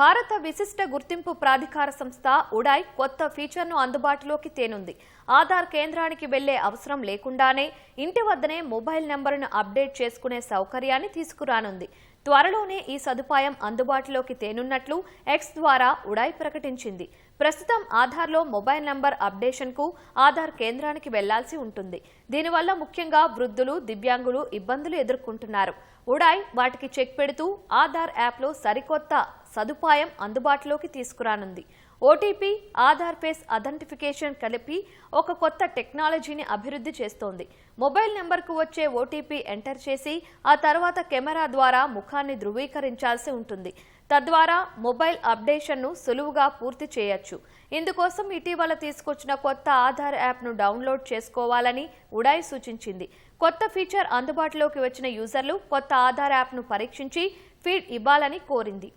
భారత విశిష్ట గుర్తింపు ప్రాధికార సంస్థ ఉడాయ్ కొత్త ఫీచర్ను అందుబాటులోకి తేనుంది. ఆధార్ కేంద్రానికి వెళ్ళే అవసరం లేకుండానే ఇంటి వద్దనే మొబైల్ నెంబర్ను అప్డేట్ చేసుకునే సౌకర్యాన్ని తీసుకురానుంది. త్వరలోనే ఈ సదుపాయం అందుబాటులోకి తేనున్నట్లు ఎక్స్ ద్వారా ఉడాయ్ ప్రకటించింది. ప్రస్తుతం ఆధార్లో మొబైల్ నంబర్ అప్డేషన్కు ఆధార్ కేంద్రానికి వెళ్ళాల్సి ఉంటుంది. దీనివల్ల ముఖ్యంగా వృద్ధులు దివ్యాంగులు ఇబ్బందులు ఎదుర్కొంటున్నారు. ఉడాయ్ వాటికి చెక్ పెడుతూ ఆధార్ యాప్లో సరికొత్త సదుపాయం అందుబాటులోకి తీసుకురానుంది. ఓటీపీ ఆధార్ ఫేస్ అథెంటిఫికేషన్ కలిపి ఒక కొత్త టెక్నాలజీని అభివృద్ధి చేస్తోంది. మొబైల్ నెంబర్కు వచ్చే ఓటీపీ ఎంటర్ చేసి ఆ తర్వాత కెమెరా ద్వారా ముఖాన్ని ధృవీకరించాల్సి ఉంటుంది. తద్వారా మొబైల్ అప్డేషన్ను సులువుగా పూర్తి చేయొచ్చు. ఇందుకోసం ఇటీవల తీసుకొచ్చిన కొత్త ఆధార్ యాప్ను డౌన్లోడ్ చేసుకోవాలని ఉడాయ్ సూచించింది. కొత్త ఫీచర్ అందుబాటులోకి వచ్చిన యూజర్లు కొత్త ఆధార్ యాప్ను పరీక్షించి ఫీడ్ ఇవ్వాలని కోరింది.